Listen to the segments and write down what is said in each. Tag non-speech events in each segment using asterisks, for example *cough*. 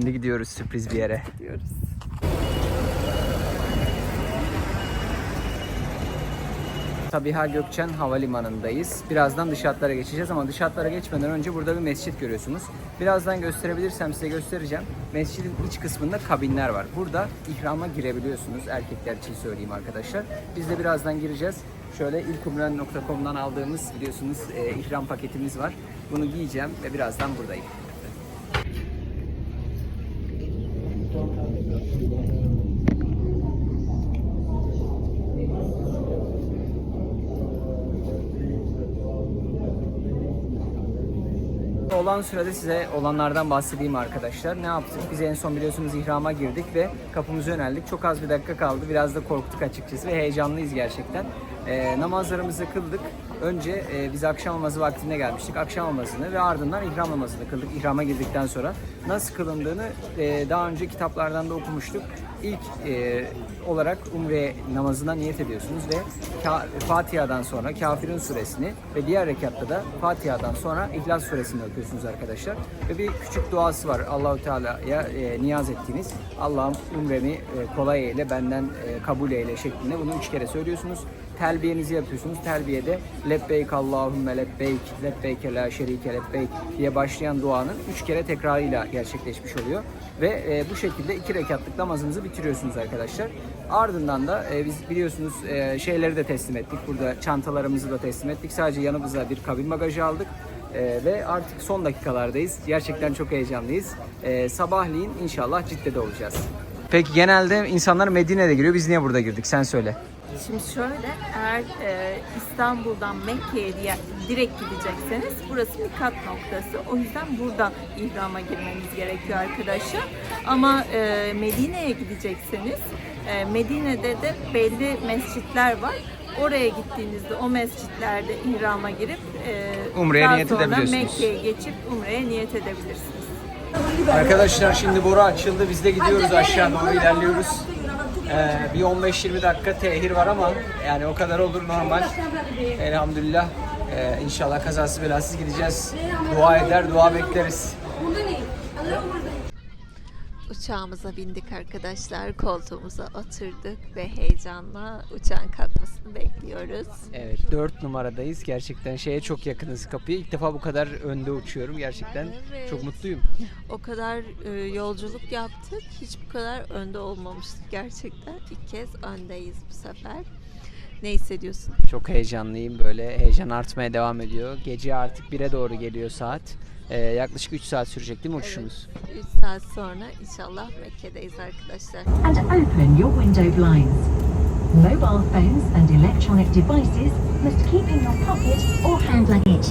Şimdi gidiyoruz sürpriz bir yere. diyoruz. Sabiha Gökçen Havalimanı'ndayız. Birazdan dış hatlara geçeceğiz ama dış hatlara geçmeden önce burada bir mescit görüyorsunuz. Birazdan gösterebilirsem size göstereceğim. Mescidin iç kısmında kabinler var. Burada ihrama girebiliyorsunuz. Erkekler için söyleyeyim arkadaşlar. Biz de birazdan gireceğiz. Şöyle ilkumren.com'dan aldığımız biliyorsunuz e, ihram paketimiz var. Bunu giyeceğim ve birazdan buradayım. Olan sürede size olanlardan bahsedeyim arkadaşlar. Ne yaptık? Biz en son biliyorsunuz ihrama girdik ve kapımıza yöneldik. Çok az bir dakika kaldı. Biraz da korktuk açıkçası ve heyecanlıyız gerçekten. Ee, namazlarımızı kıldık. Önce e, biz akşam namazı vaktinde gelmiştik. Akşam namazını ve ardından ihram namazını kıldık. İhrama girdikten sonra nasıl kılındığını e, daha önce kitaplardan da okumuştuk. İlk e, olarak umre namazına niyet ediyorsunuz ve Fatiha'dan sonra Kafirun suresini ve diğer rekatta da Fatiha'dan sonra İhlas suresini okuyorsunuz arkadaşlar. Ve bir küçük duası var Allahu Teala'ya e, niyaz ettiğiniz. Allah'ım umremi e, kolay eyle, benden e, kabul eyle şeklinde bunu üç kere söylüyorsunuz. Telbiyenizi yapıyorsunuz. Telbiyede lebbeyk Allahümme lebbeyk, lebbeyke la şerike lebbeyk diye başlayan duanın üç kere tekrarıyla gerçekleşmiş oluyor. Ve e, bu şekilde iki rekatlık namazınızı bitiriyorsunuz arkadaşlar. Ardından da e, biz biliyorsunuz e, şeyleri de teslim ettik. Burada çantalarımızı da teslim ettik. Sadece yanımıza bir kabin bagajı aldık. E, ve artık son dakikalardayız. Gerçekten çok heyecanlıyız. E, sabahleyin inşallah Cidde'de olacağız. Peki genelde insanlar Medine'de giriyor. Biz niye burada girdik? Sen söyle. Şimdi şöyle, eğer e, İstanbul'dan Mekke'ye diye direkt gidecekseniz burası bir kat noktası. O yüzden buradan ihrama girmeniz gerekiyor arkadaşlar. Ama e, Medine'ye gidecekseniz, e, Medine'de de belli mescitler var. Oraya gittiğinizde o mescitlerde ihrama girip e, Umre'ye daha niyet sonra edebiliyorsunuz. Mekke'ye geçip Umre'ye niyet edebilirsiniz. Arkadaşlar şimdi boru açıldı. Biz de gidiyoruz aşağı doğru ilerliyoruz. Ee, bir 15-20 dakika tehir var ama yani o kadar olur normal. Elhamdülillah. Ee, inşallah kazasız belasız gideceğiz. Dua eder, dua bekleriz. Uçağımıza bindik arkadaşlar. Koltuğumuza oturduk ve heyecanla uçağın kalkmasını bekliyoruz. Evet 4 numaradayız. Gerçekten şeye çok yakınız kapıya. İlk defa bu kadar önde uçuyorum. Gerçekten Evet. çok mutluyum. O kadar e, yolculuk yaptık. Hiç bu kadar önde olmamıştık gerçekten. İlk kez öndeyiz bu sefer. Ne hissediyorsun? Çok heyecanlıyım. Böyle heyecan artmaya devam ediyor. Gece artık 1'e doğru geliyor saat. Ee, yaklaşık 3 saat sürecek değil mi uçuşumuz? 3 saat sonra inşallah Mekke'deyiz arkadaşlar. and open your window blinds. Mobile phones and electronic devices must keep in your pocket or hand luggage.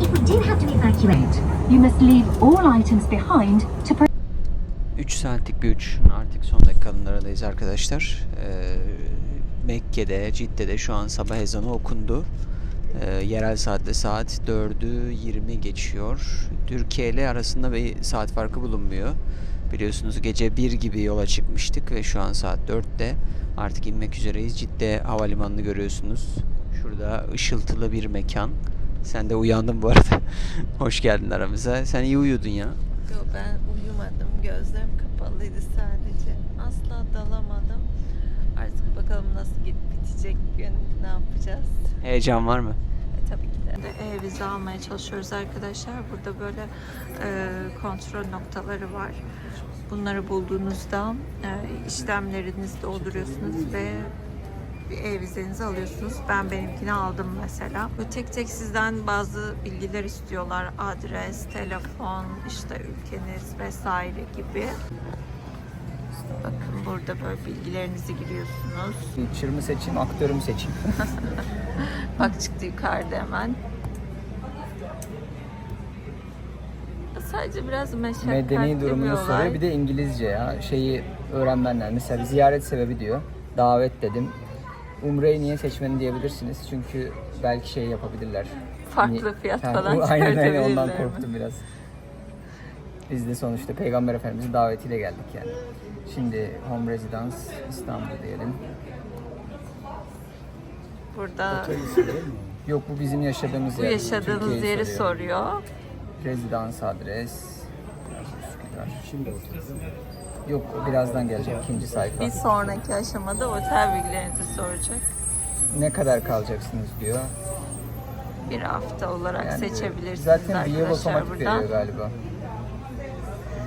If we do have to evacuate, you must leave all items behind to protect 3 saatlik bir uçuşun artık son dakikalarındayız arkadaşlar. Ee, Mekke'de, Cidde'de şu an sabah ezanı okundu. Ee, yerel saatte saat 4'ü 20 geçiyor. Türkiye ile arasında bir saat farkı bulunmuyor. Biliyorsunuz gece 1 gibi yola çıkmıştık ve şu an saat 4'te artık inmek üzereyiz. Cidde havalimanını görüyorsunuz. Şurada ışıltılı bir mekan. Sen de uyandın bu arada. *laughs* Hoş geldin aramıza. Sen iyi uyudun ya. Yo, ben uyumadım. Gözlerim kapalıydı sadece. Asla dalamadım. Artık bakalım nasıl git bitecek gün ne yapacağız? Heyecan var mı? E, tabii ki de. E, vize almaya çalışıyoruz arkadaşlar. Burada böyle e, kontrol noktaları var. Bunları bulduğunuzda e, işlemlerinizi dolduruyorsunuz ve bir e-vizenizi alıyorsunuz. Ben benimkini aldım mesela. Böyle tek tek sizden bazı bilgiler istiyorlar. Adres, telefon, işte ülkeniz vesaire gibi. Bakın burada böyle bilgilerinizi giriyorsunuz. Feature mı seçeyim, aktörü mü seçeyim? *laughs* Bak çıktı yukarıda hemen. Sadece biraz meşakkatli Medeni bir durumunu olay. soruyor. Bir de İngilizce ya. Şeyi öğrenmenler. Mesela bir ziyaret sebebi diyor. Davet dedim. Umre'yi niye seçmeni diyebilirsiniz. Çünkü belki şey yapabilirler. Farklı Ni- fiyat Ha, falan *laughs* Aynen aynen ondan mi? korktum biraz. Biz de sonuçta Peygamber Efendimizin davetiyle geldik yani. Şimdi Home Residence İstanbul diyelim. Burada Yok bu bizim yaşadığımız bu yer. yaşadığınız Türkiye'yi yeri soruyor. soruyor. Rezidans adres. Üsküdar. Şimdi oturuyor. Yok o birazdan gelecek ikinci sayfa. Bir sonraki aşamada otel bilgilerinizi soracak. Ne kadar kalacaksınız diyor. Bir hafta olarak Yani seçebilirsiniz Zaten bir yıl arkadaşlar otomatik buradan. veriyor galiba.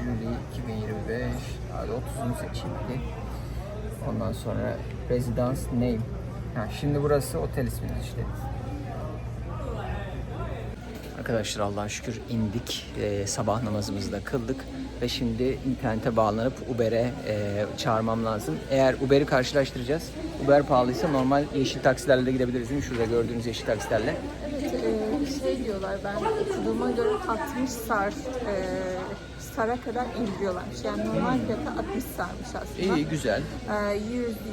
Jüli 2025. Hadi 30'unu seçeyim bir. Ondan sonra residence name. Ha, şimdi burası otel isminiz işte. Arkadaşlar Allah'a şükür indik. Ee, sabah namazımızı da kıldık. Ve şimdi internete bağlanıp Uber'e e, çağırmam lazım. Eğer Uber'i karşılaştıracağız. Uber pahalıysa normal yeşil taksilerle de gidebiliriz değil mi? Şurada gördüğünüz yeşil taksilerle. Evet, e, şey diyorlar ben okuduğuma göre 60 sar e, sara kadar indiriyorlarmış. Yani normal fiyatı 60 sarmış aslında. İyi, güzel. E,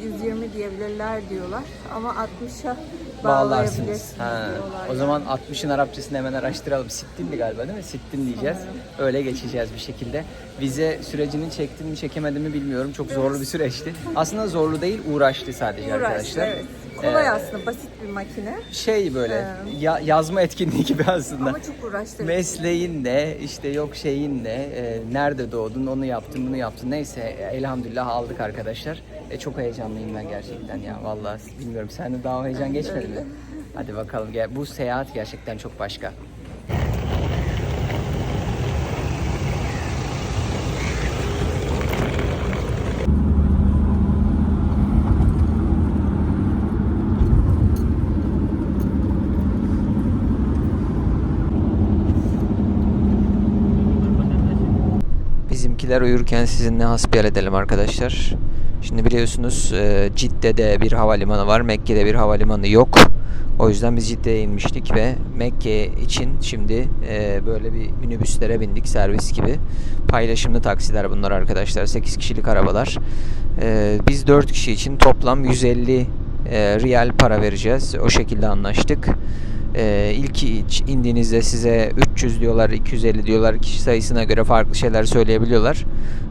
100 120 diyebilirler diyorlar ama 60'a bağlarsınız. Ha, o zaman 60'ın Arapçasını hemen araştıralım. Sittin'di galiba değil mi? Sittin diyeceğiz. Öyle geçeceğiz bir şekilde. Vize sürecini çektim mi çekemedim mi bilmiyorum. Çok zorlu bir süreçti. Aslında zorlu değil, uğraştı sadece Uğraştı, arkadaşlar. evet. Kolay Ee, aslında basit bir makine Şey böyle ya- yazma etkinliği gibi aslında. ama çok uğraştırıcı. Mesleğin ne, işte yok şeyin ne, e, nerede doğdun, onu yaptın, bunu yaptın. Neyse elhamdülillah aldık arkadaşlar. E, çok heyecanlıyım ben gerçekten ya. Vallahi bilmiyorum sen de daha heyecan geçmedi mi? *laughs* Hadi bakalım gel. Bu seyahat gerçekten çok başka. Bizimkiler uyurken sizinle hasbihal edelim arkadaşlar. Şimdi biliyorsunuz e, Cidde'de bir havalimanı var, Mekke'de bir havalimanı yok. O yüzden biz Cidde'ye inmiştik ve Mekke için şimdi e, böyle bir minibüslere bindik servis gibi. Paylaşımlı taksiler bunlar arkadaşlar. 8 kişilik arabalar. E, biz 4 kişi için toplam 150 e, riyal para vereceğiz. O şekilde anlaştık. Ee, ilk indiğinizde size 300 diyorlar, 250 diyorlar. Kişi sayısına göre farklı şeyler söyleyebiliyorlar.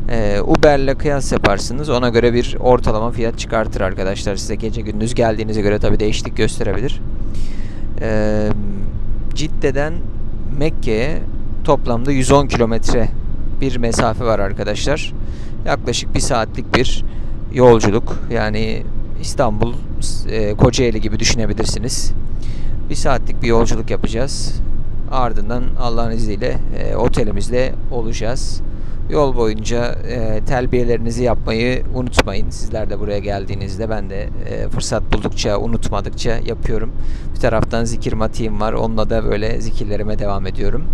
Ee, Uber'le kıyas yaparsınız. Ona göre bir ortalama fiyat çıkartır arkadaşlar. Size gece gündüz geldiğinize göre tabii değişiklik gösterebilir. Ee, Cidde'den Mekke'ye toplamda 110 kilometre bir mesafe var arkadaşlar. Yaklaşık bir saatlik bir yolculuk. Yani İstanbul, e, Kocaeli gibi düşünebilirsiniz. Bir saatlik bir yolculuk yapacağız. Ardından Allah'ın izniyle e, otelimizde olacağız. Yol boyunca e, telbiyelerinizi yapmayı unutmayın. Sizler de buraya geldiğinizde ben de e, fırsat buldukça, unutmadıkça yapıyorum. Bir taraftan zikir matiğim var. Onunla da böyle zikirlerime devam ediyorum.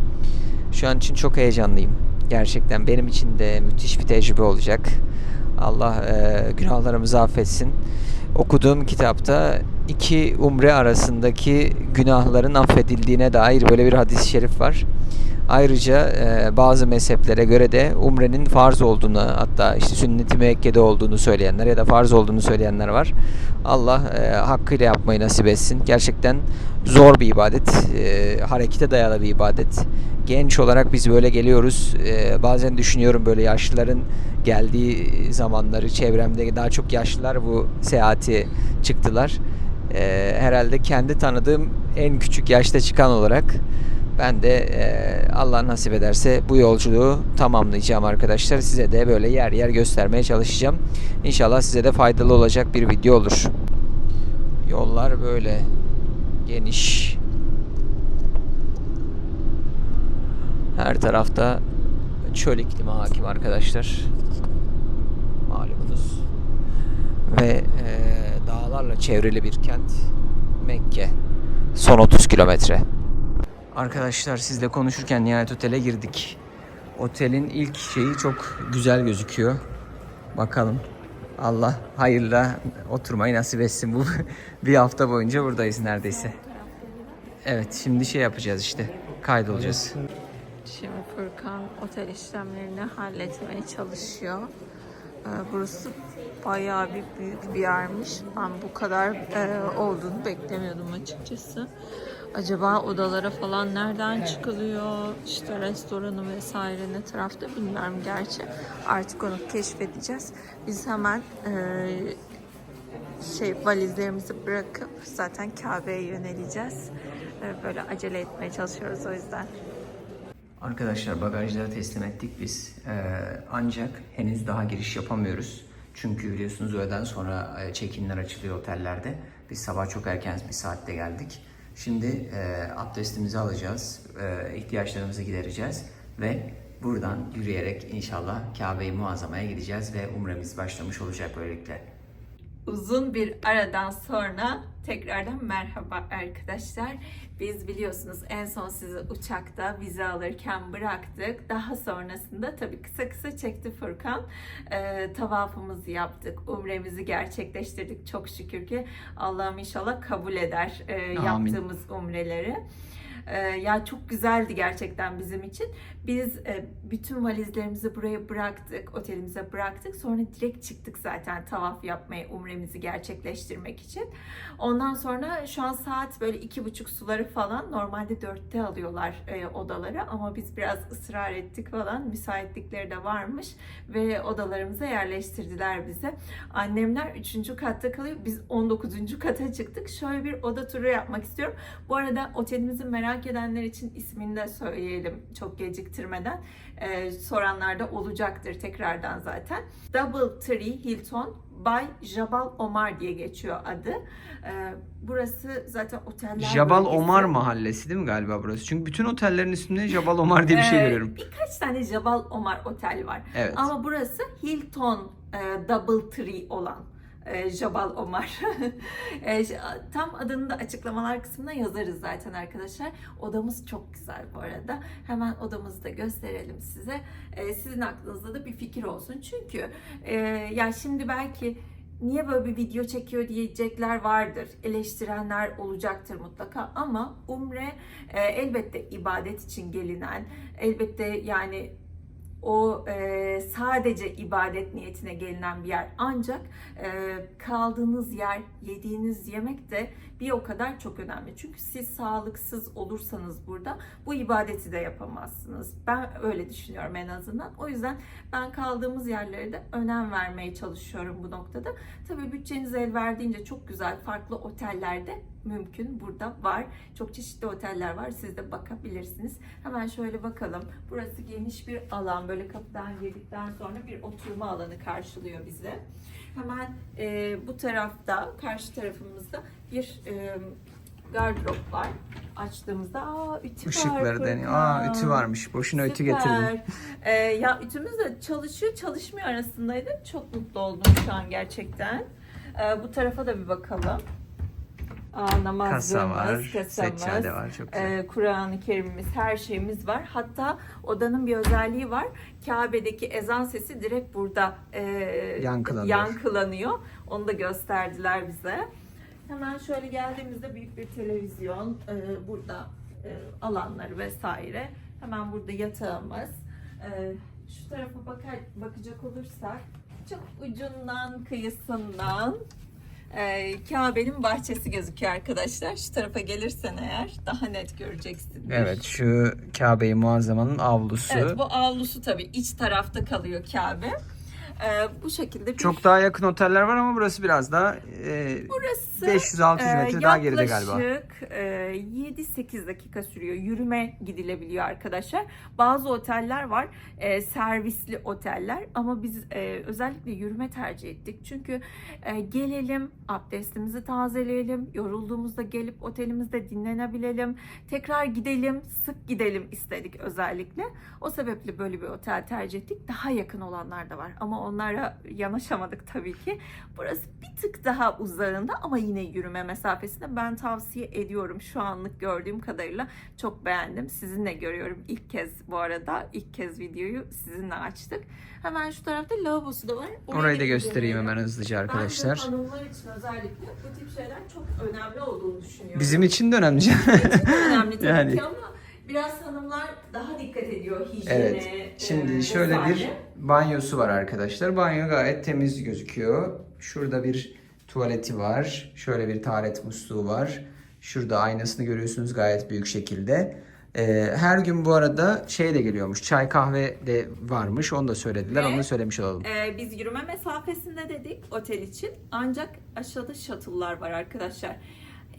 Şu an için çok heyecanlıyım. Gerçekten benim için de müthiş bir tecrübe olacak. Allah e, günahlarımızı affetsin. Okuduğum kitapta iki umre arasındaki günahların affedildiğine dair böyle bir hadis-i şerif var. Ayrıca e, bazı mezheplere göre de umrenin farz olduğunu hatta işte sünnet-i müekkede olduğunu söyleyenler ya da farz olduğunu söyleyenler var. Allah e, hakkıyla yapmayı nasip etsin. Gerçekten zor bir ibadet. E, harekete dayalı bir ibadet. Genç olarak biz böyle geliyoruz. E, bazen düşünüyorum böyle yaşlıların geldiği zamanları çevremde daha çok yaşlılar bu seyahati çıktılar. E, herhalde kendi tanıdığım en küçük yaşta çıkan olarak ben de e, Allah nasip ederse bu yolculuğu tamamlayacağım arkadaşlar. Size de böyle yer yer göstermeye çalışacağım. İnşallah size de faydalı olacak bir video olur. Yollar böyle geniş. Her tarafta çöl iklimi hakim arkadaşlar. Malumunuz. Ve e, dağlarla çevrili bir kent Mekke. Son 30 kilometre. Arkadaşlar sizle konuşurken nihayet otele girdik. Otelin ilk şeyi çok güzel gözüküyor. Bakalım. Allah hayırla oturmayı nasip etsin. Bu *laughs* bir hafta boyunca buradayız neredeyse. Evet şimdi şey yapacağız işte. Kaydolacağız. Şimdi Furkan otel işlemlerini halletmeye çalışıyor. Ee, Burası bayağı bir büyük bir yermiş. Ben bu kadar e, olduğunu beklemiyordum açıkçası. Acaba odalara falan nereden çıkılıyor? İşte restoranı vesaire ne tarafta bilmiyorum gerçi. Artık onu keşfedeceğiz. Biz hemen e, şey valizlerimizi bırakıp zaten Kabe'ye yöneleceğiz. E, Böyle acele etmeye çalışıyoruz o yüzden. Arkadaşlar bagajları teslim ettik biz. Ee, ancak henüz daha giriş yapamıyoruz. Çünkü biliyorsunuz öğleden sonra check-inler açılıyor otellerde. Biz sabah çok erken bir saatte geldik. Şimdi e, abdestimizi alacağız, e, ihtiyaçlarımızı gidereceğiz ve buradan yürüyerek inşallah Kabe-i Muazzama'ya gideceğiz ve umremiz başlamış olacak böylelikle. Uzun bir aradan sonra tekrardan merhaba arkadaşlar. Biz biliyorsunuz en son sizi uçakta vize alırken bıraktık. Daha sonrasında tabii kısa kısa çekti Furkan. Ee, tavafımızı yaptık, umremizi gerçekleştirdik. Çok şükür ki Allah'ım inşallah kabul eder e, Amin. yaptığımız umreleri. Ee, ya çok güzeldi gerçekten bizim için. Biz e, bütün valizlerimizi buraya bıraktık, otelimize bıraktık. Sonra direkt çıktık zaten tavaf yapmaya, umremizi gerçekleştirmek için. Ondan sonra şu an saat böyle iki buçuk suları falan. Normalde dörtte alıyorlar e, odaları ama biz biraz ısrar ettik falan. Müsaitlikleri de varmış ve odalarımıza yerleştirdiler bizi. Annemler üçüncü katta kalıyor. Biz 19. kata çıktık. Şöyle bir oda turu yapmak istiyorum. Bu arada otelimizi merak edenler için ismini de söyleyelim çok geciktirmeden. Ee, soranlar da olacaktır tekrardan zaten. Double Tree Hilton by Jabal Omar diye geçiyor adı. Ee, burası zaten oteller Jabal bölgesi. Omar mahallesi değil mi galiba burası? Çünkü bütün otellerin üstünde Jabal Omar diye bir şey Ee, görüyorum. Birkaç tane Jabal Omar otel var. Evet. Ama burası Hilton e, Double Tree olan e, Jabal Omar. *laughs* E, tam adını da açıklamalar kısmına yazarız zaten arkadaşlar. Odamız çok güzel bu arada. Hemen odamızı da gösterelim size. E, sizin aklınızda da bir fikir olsun. Çünkü ya şimdi belki niye böyle bir video çekiyor diyecekler vardır. Eleştirenler olacaktır mutlaka ama umre elbette ibadet için gelinen, elbette yani o e, sadece ibadet niyetine gelinen bir yer. Ancak e, kaldığınız yer, yediğiniz yemek de bir o kadar çok önemli. Çünkü siz sağlıksız olursanız burada bu ibadeti de yapamazsınız. Ben öyle düşünüyorum en azından. O yüzden ben kaldığımız yerlere de önem vermeye çalışıyorum bu noktada. Tabii bütçeniz el verdiğince çok güzel farklı otellerde mümkün. Burada var. Çok çeşitli oteller var. Siz de bakabilirsiniz. Hemen şöyle bakalım. Burası geniş bir alan. Böyle kapıdan girdikten sonra bir oturma alanı karşılıyor bizi. Hemen e, bu tarafta, karşı tarafımızda bir e, gardırop var. Açtığımızda aa ütü var. Işıkları deniyor. Aa ütü varmış. Boşuna ütü Süper. getirdim. Ee, ya ütümüz de çalışıyor, çalışmıyor arasındaydı. Çok mutlu oldum şu an gerçekten. Ee, bu tarafa da bir bakalım. Aa, namazlığımız, Kasa var, kasamız, seccade var. Çok güzel. e, Kur'an-ı Kerim'imiz, her şeyimiz var. Hatta odanın bir özelliği var. Kabe'deki ezan sesi direkt burada e, Yankılanıyor. yankılanıyor. Onu da gösterdiler bize. Hemen şöyle geldiğimizde büyük bir televizyon, e, burada e, alanları vesaire. Hemen burada yatağımız. E, şu tarafa bakar, bakacak olursak çok ucundan kıyısından e, Kabe'nin bahçesi gözüküyor arkadaşlar. Şu tarafa gelirsen eğer daha net göreceksin. Evet şu Kabe-i Muazzama'nın avlusu. Evet bu avlusu tabii iç tarafta kalıyor Kabe. E, bu şekilde bir Çok daha yakın oteller var ama burası biraz daha e, burası 500-600 metre daha geride galiba. Yaklaşık e, 7-8 dakika sürüyor. Yürüme gidilebiliyor arkadaşlar. Bazı oteller var e, servisli oteller ama biz e, özellikle yürüme tercih ettik. Çünkü e, gelelim, abdestimizi tazeleyelim, yorulduğumuzda gelip otelimizde dinlenebilelim, tekrar gidelim, sık gidelim istedik özellikle. O sebeple böyle bir otel tercih ettik. Daha yakın olanlar da var ama onlara yanaşamadık tabii ki. Burası bir tık daha uzağında ama yine yürüme mesafesinde. Ben tavsiye ediyorum şu anlık gördüğüm kadarıyla. Çok beğendim. Sizinle görüyorum ilk kez bu arada. ilk kez videoyu sizinle açtık. Hemen şu tarafta lavabosu da var. Orayı da bir göstereyim hemen hızlıca Bence arkadaşlar. hanımlar için özellikle bu tip şeyler çok önemli olduğunu düşünüyorum. Bizim için de önemli. Bizim için de önemli *laughs* tabii Yani. ki ama biraz hanımlar daha dikkat ediyor hijyene. Evet. Şimdi e, şöyle bir banyosu var arkadaşlar. Banyo gayet temiz gözüküyor. Şurada bir tuvaleti var. Şöyle bir taharet musluğu var. Şurada aynasını görüyorsunuz gayet büyük şekilde. Ee, her gün bu arada şey de geliyormuş. Çay kahve de varmış. Onu da söylediler. Ve- Onu da söylemiş olalım. Ee, biz yürüme mesafesinde dedik otel için. Ancak aşağıda shuttle'lar var arkadaşlar.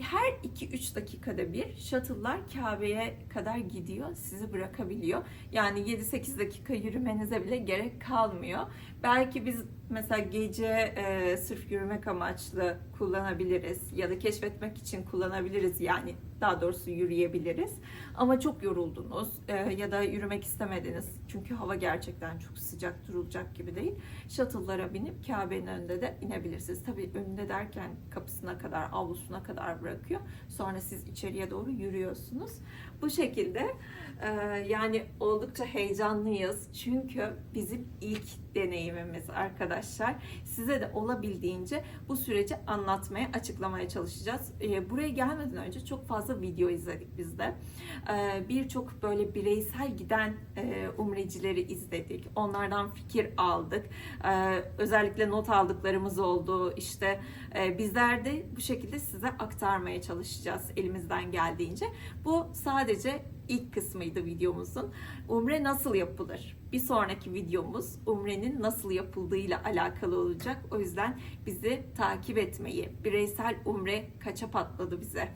her 2-3 dakikada bir shuttle'lar Kabe'ye kadar gidiyor, sizi bırakabiliyor. Yani 7-8 dakika yürümenize bile gerek kalmıyor. Belki biz mesela gece e, sırf yürümek amaçlı kullanabiliriz ya da keşfetmek için kullanabiliriz. Yani daha doğrusu yürüyebiliriz. Ama çok yoruldunuz e, ya da yürümek istemediniz. Çünkü hava gerçekten çok sıcak durulacak gibi değil. Shuttle'lara binip Kabe'nin önünde de inebilirsiniz. Tabii önünde derken kapısına kadar, avlusuna kadar bırakıyor. Sonra siz içeriye doğru yürüyorsunuz. Bu şekilde e, yani oldukça heyecanlıyız. Çünkü bizim ilk deneyimimiz arkadaşlar. Size de olabildiğince bu süreci anlatmaya, açıklamaya çalışacağız. E, buraya gelmeden önce çok fazla video izledik biz de. E, Birçok böyle bireysel giden e, umrecileri izledik. Onlardan fikir aldık. E, özellikle not aldıklarımız oldu. İşte e, bizler de bu şekilde size aktarmaya çalışacağız elimizden geldiğince. Bu sadece ilk kısmıydı videomuzun. Umre nasıl yapılır? Bir sonraki videomuz Umre'nin nasıl yapıldığıyla alakalı olacak. O yüzden bizi takip etmeyi, bireysel Umre kaça patladı bize?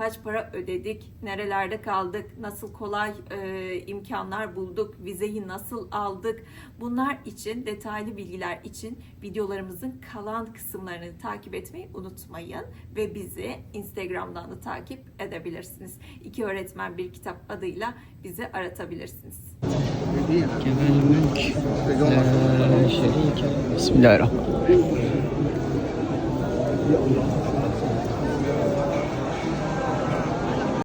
Kaç para ödedik? Nerelerde kaldık? Nasıl kolay e, imkanlar bulduk? Vizeyi nasıl aldık? Bunlar için, detaylı bilgiler için videolarımızın kalan kısımlarını takip etmeyi unutmayın. Ve bizi Instagram'dan da takip edebilirsiniz. İki öğretmen bir kitap adıyla bizi aratabilirsiniz. Genel mülk eee, şerike. Bismillahirrahmanirrahim.